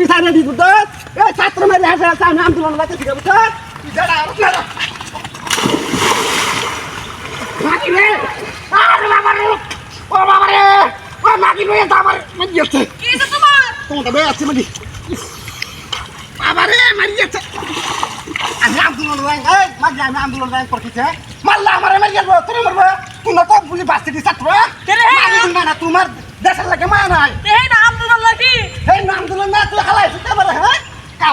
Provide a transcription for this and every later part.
বিচারে দি বুঝছ এই ছাত্র মেরে আসে আসে আমি আন্দোলন তুই যারা আপনারা মাগি রে আরে বাবা রে ও বাবা রে ও মাগি রে আমার মারিয়েছে কি তোমার? তোমাদের বই আছে মাগি। বাবা রে মারিয়েছে আমি আন্দোলন রাই এই মাগি আমি আন্দোলন রাই করতেছে মারলা আমারে মারিয়ে দেবো তোর মারবো। না তো ছাত্র। কেরে? মাগি তুমি না তোমার দেশের লাগে মা নাই এই না আন্দোলন লাগি এই নাম দিল না তুই হালাই সুতে পারে হ্যাঁ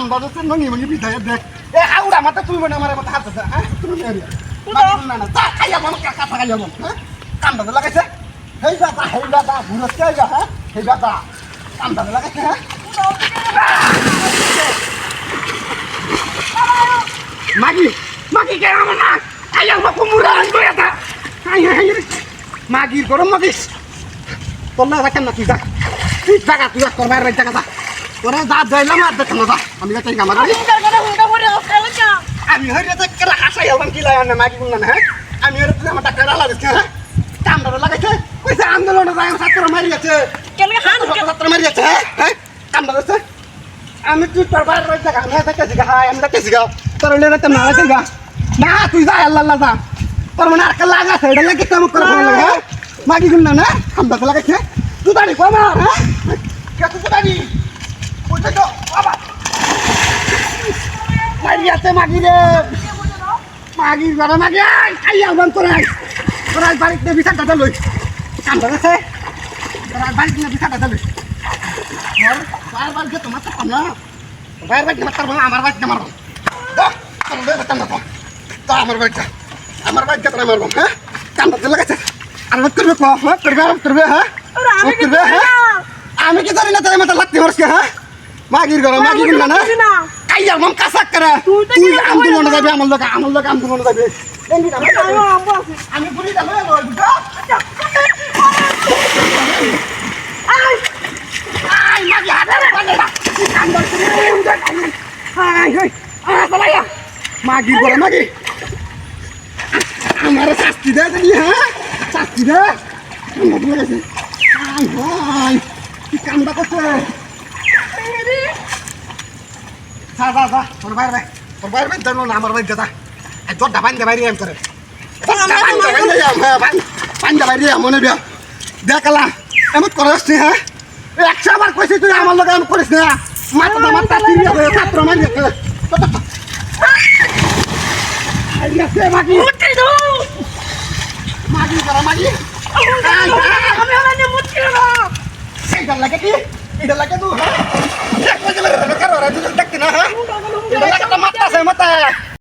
মনি দেখ। এ হাউড়া মাথা তুই মনে আমার মাথা হাত হ্যাঁ? তুমি নেই না। না তা খাইয়া মন কাকা খাইয়া মন হ্যাঁ? লাগাইছে। হেই বাবা বাবা হ্যাঁ? হেই বাবা কাম দাদা লাগাইছে হ্যাঁ? মাগি মাগি কে আমার না? মা কুমুরা আনব এটা হাই হাই মাগির গরম মাগিস। তোর না রাখেন না তুই যা তুই জায়গা তুই বাইরে জায়গা যা তোরা যা যাইলাম আর দেখেন না আমি যাই আমার না আমি হইরে তো কেরা হাসাই হলাম কি লাগে না মাগি বললাম হ্যাঁ? আমি হইরে তুই আমার ডাক্তার আলা দিচ্ছে হ্যাঁ? কামড়া লাগাইছে কইছে আন্দোলনে যায় ছাত্র মারি গেছে। কেন হান ছাত্র মারি গেছে হ্যাঁ? হ্যাঁ? কামড়া দিচ্ছে আমি তুই তোর বাইরে রয়েছে আমি দেখতেছি গা হাই আমি দেখতেছি গা তোর হইলে রাতে না আছে গা না তুই যা আল্লাহ আল্লাহ যা। তোর মানে আর কাল্লা আছে এটা লাগে কাম করে হ্যাঁ? মাগি গুন্না না কামড়া লাগাইছে। তুই দাঁড়ি কম হ্যাঁ? কে তুই দাঁড়ি তো বাবা মাগি রে মাগি ঘরে মাগি আই আহ্বান করে আই তোরা বাড়িতে বিচারটা দে লই কাম ধরেছে তোরা বাড়িতে বিচারটা দে লই বার বার যে তোমার তো না বার বার যে মারবো আমার বাড়িতে কাম না তো আমার বাড়িতে আমার বাড়িতে তোরা মারবো হ্যাঁ কাম ধরতে লাগাইছে আর মত করবে কো হ্যাঁ করবে আর করবে হ্যাঁ করবে হ্যাঁ আমি কি জানি না তোর মাথা লাগতে মরছে হ্যাঁ মাগির ঘরে মাগি গুন্না না কাইয়ার মন কাসাক করে। তুই আন্দোলনে যাবি আমার লোক আমার লোক আন্দোলনে যাবি। আমি লই বুঝা আই আই মাগি হাতে বানে না। আন্দোলন করে উঠে আই হই আ বলায়া মাগি আমার শাস্তি দে দিলি হ্যাঁ? শাস্তি দে। আমার আই ভাই কি কামটা করছে যা যা যা তোর বাইরে ভাই তোর বাইরে ভাই জানো না আমার ভাই দাদা এই তোর ডাবান দে বাইরে এম করে পান দে বাইরে। মনে বিয়া দেখালা এমন করিস নি হ্যাঁ? একশো আবার কইছি তুই আমার লগে এমন করিস না মাথা দা মাথা তিন ছাত্র মারি গেছে। মাগি। মুটি দো। মাগি করা মাগি। আমি আমি মুটি না এটা লাগে কি? এটা লাগে তুই হ্যাঁ? এক